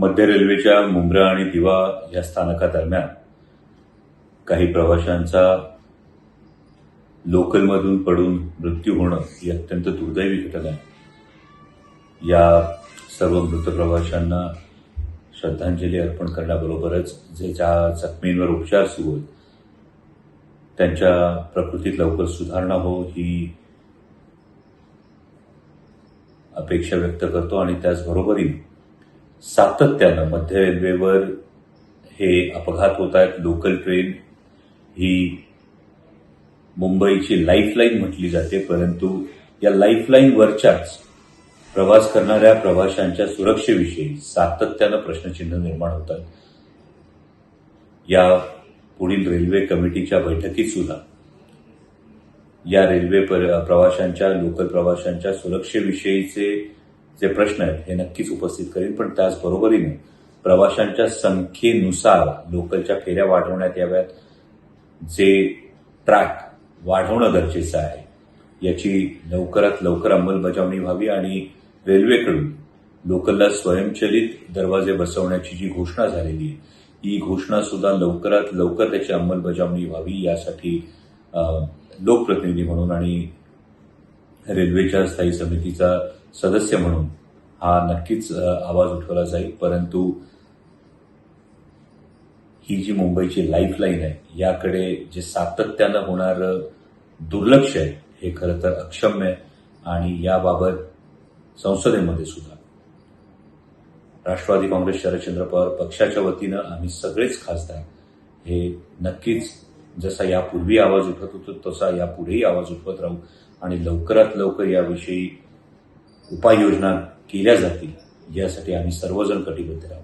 मध्य रेल्वेच्या मुंब्रा आणि दिवा या स्थानकादरम्यान काही प्रवाशांचा लोकलमधून पडून मृत्यू होणं ही अत्यंत दुर्दैवी घटना आहे. या सर्व मृत प्रवाशांना श्रद्धांजली अर्पण करण्याबरोबरच जे ज्या जखमींवर उपचार सुरू आहेत त्यांच्या प्रकृतीत लवकर सुधारणा हो ही अपेक्षा व्यक्त करतो आणि त्याचबरोबरीने सातत्यानं मध्य रेल्वेवर हे अपघात होत आहेत. लोकल ट्रेन ही मुंबईची लाईफलाईन म्हटली जाते परंतु या लाईफलाईनवरच्याच प्रवास करणाऱ्या प्रवाशांच्या सुरक्षेविषयी सातत्यानं प्रश्नचिन्ह निर्माण होतात या पुढील रेल्वे कमिटीच्या बैठकीत सुद्धा या रेल्वे प्रवाशांच्या लोकल प्रवाशांच्या सुरक्षेविषयीचे जे प्रश्न आहेत हे नक्कीच उपस्थित करेन. पण त्याचबरोबरीने प्रवाशांच्या संख्येनुसार लोकलच्या फेऱ्या वाढवण्यात याव्यात. जे ट्रॅक वाढवणं गरजेचं आहे याची लवकरात लवकर अंमलबजावणी व्हावी आणि रेल्वेकडून लोकलला स्वयंचलित दरवाजे बसवण्याची जी घोषणा झालेली आहे ही घोषणा सुद्धा लवकरात लवकर त्याची अंमलबजावणी व्हावी यासाठी लोकप्रतिनिधी म्हणून आणि रेल्वेच्या स्थायी समितीचा सदस्य म्हणून हा नक्कीच आवाज उठवला जाईल. परंतु ही जी मुंबईची लाईफलाईन आहे याकडे जे सातत्यानं होणारं दुर्लक्ष आहे हे खरं तर अक्षम्य आहे आणि याबाबत संसदेमध्ये सुद्धा. राष्ट्रवादी काँग्रेस शरदचंद्र पवार पक्षाच्या वतीनं आम्ही सगळेच खासदार. हे नक्कीच जसा यापूर्वी आवाज उठवत होतो तसा यापुढेही आवाज उठवत राहू आणि लवकरात लवकर याविषयी उपाययोजना केल्या जातील यासाठी आम्ही सर्वजण कटिबद्ध राहू.